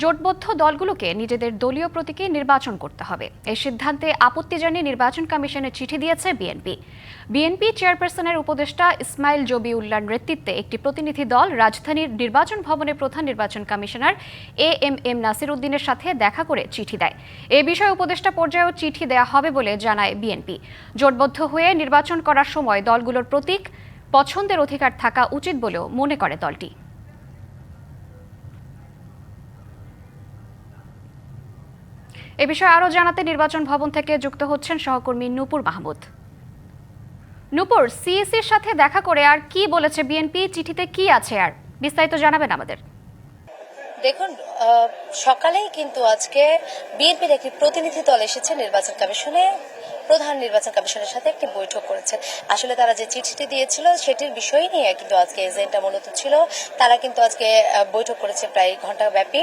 জোটবদ্ধ দলগুলোকে নিজেদের দলীয় প্রতীকে নির্বাচন করতে হবে। এই সিদ্ধান্তে আপত্তি জানিয়ে নির্বাচন কমিশনে চিঠি দিয়েছে বিএনপি। বিএনপি চেয়ারপারসনের উপদেষ্টা ইসমাইল জবি উল্লার নেতৃত্বে একটি প্রতিনিধি দল রাজধানীর নির্বাচন ভবনে প্রধান নির্বাচন commissioner A M M Nasir উদ্দিনের সাথে দেখা করে চিঠি দেয়। এ বিষয়ে উপদেষ্টা পর্যায়েও চিঠি দেয়া হবে বলে জানায় বিএনপি। জোটবদ্ধ হয়ে নির্বাচন করার সময় দলগুলোর প্রতীক, পছন্দের অধিকার থাকা উচিত বলেও মনে করে দলটি। এ বিষয়ে আরও জানাতে নির্বাচন ভবন থেকে যুক্ত হচ্ছেন সহকর্মী নূপুর মাহমুদ। নূপুর, সিএসির সাথে দেখা করে আর কি বলেছে বিএনপি? চিঠিতে কি আছে আর? বিস্তারিত জানাবেন আমাদের। দেখুন সকালেই কিন্তু আজকে বিএনপির একটি প্রতিনিধি দল এসেছে নির্বাচন কমিশনে। প্রধান নির্বাচন কমিশনের সাথে একটি বৈঠক করেছেন আসলে তারা যে চিঠিটি দিয়েছিল, সেটির বিষয় নিয়ে কিন্তু আজকে এজেন্ডা মূলত ছিল। তারা কিন্তু আজকে বৈঠক করেছে প্রায় ঘণ্টা ব্যাপী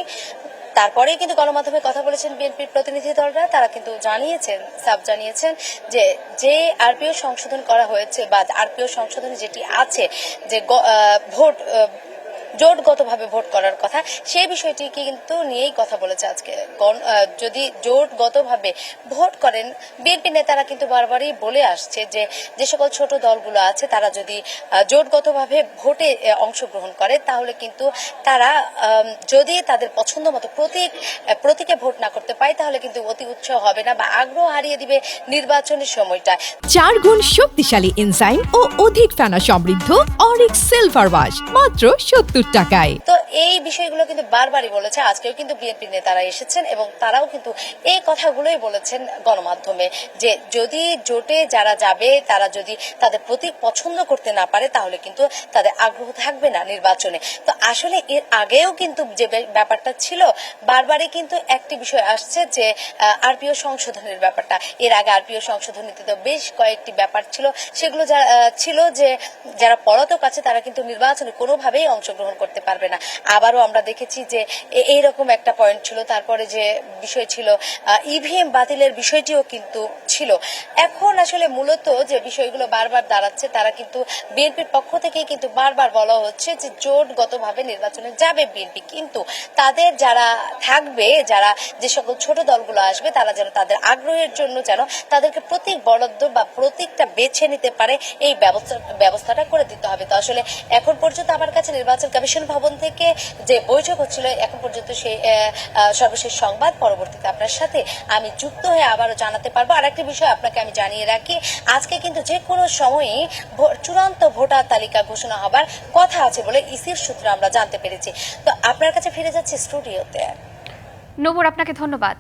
তারপরেই কিন্তু গণমাধ্যমে কথা বলেছেন বিএনপির প্রতিনিধি দলরা। তারা কিন্তু জানিয়েছেন সাব জানিয়েছেন যে যে আরপিও সংশোধন করা হয়েছে বা আরপিও সংশোধনে যেটি আছে, যে ভোট জোটগতভাবে ভোট করার কথা, সেই বিষয়টি কিন্তু নিয়েই কথা বলেছে আজকে যদি জোটগতভাবে ভোট করেন, বিএনপি নেতারা কিন্তু বারবারই বলে আসছে যে যে সকল ছোট দলগুলো আছে, তারা যদি জোটগতভাবে ভোটে অংশগ্রহণ করে, তাহলে কিন্তু তারা যদি তাদের পছন্দ মতো প্রতীক প্রতীকে ভোট না করতে পায়, তাহলে কিন্তু অতি উৎসাহ হবে না বা আগ্রহ হারিয়ে দিবে নির্বাচনের সময়টা। চার গুণ শক্তিশালী এনজাইম ও অধিক ফেনা সমৃদ্ধ অরিক সিলভার ওয়াশ, মাত্র সত্তর টাকায়। তো এই বিষয়গুলো কিন্তু বারবারই বলেছে। আজকেও কিন্তু বিএনপি নেতারা এসেছেন এবং তারাও কিন্তু এই কথাগুলোই বলেছেন গণমাধ্যমে যে যদি জোটে যারা যাবে, তারা যদি তাদের প্রতীক পছন্দ করতে না পারে, তাহলে কিন্তু তাদের আগ্রহ থাকবে না নির্বাচনে। তো আসলে এর আগেও কিন্তু যে ব্যাপারটা ছিল, বারবারই কিন্তু একটি বিষয় আসছে যে আরপিও সংশোধনের ব্যাপারটা। এর আগে আরপিও সংশোধনীতে তো বেশ কয়েকটি ব্যাপার ছিল। সেগুলো ছিল যে, যারা পলাতক আছে, তারা কিন্তু নির্বাচনে কোনোভাবেই অংশগ্রহণ করতে পারবে না। আবারও আমরা দেখেছি যে এইরকম একটা পয়েন্ট ছিল। তারপরে যে বিষয় ছিল ইভিএম বাতিলের বিষয়টিও কিন্তু ছিল। এখন আসলে মূলত যে বিষয়গুলো বারবার দাঁড়াচ্ছে, তারা কিন্তু বিএনপির পক্ষ থেকেই কিন্তু বারবার বলা হচ্ছে যে জোটগতভাবে নির্বাচনে যাবে বিএনপি কিন্তু তাদের যারা থাকবে, যারা যে সকল ছোট দলগুলো আসবে, তারা যেন তাদের আগ্রহের জন্য যেন তাদেরকে প্রতীক বরাদ্দ বা প্রতীকটা বেছে নিতে পারে, এই ব্যবস্থা ব্যবস্থাটা করে দিতে হবে। তো আসলে এখন পর্যন্ত আমার কাছে নির্বাচন কমিশন ভবন থেকে যে বৈঠক হচ্ছিল, এখন পর্যন্ত সেই সর্বশেষ সংবাদ পরবর্তীতে আপনার সাথে আমি যুক্ত হয়ে আবারও জানাতে পারব। আর একটি বিষয় আপনাকে আমি জানিয়ে রাখি, আজকে কিন্তু যে কোনো সময়ে চূড়ান্ত ভোটার তালিকা ঘোষণা হবার কথা আছে বলে ইসির সূত্রে আমরা জানতে পেরেছি। তো আপনার কাছে ফিরে যাচ্ছি স্টুডিওতে। নবর আপনাকে ধন্যবাদ।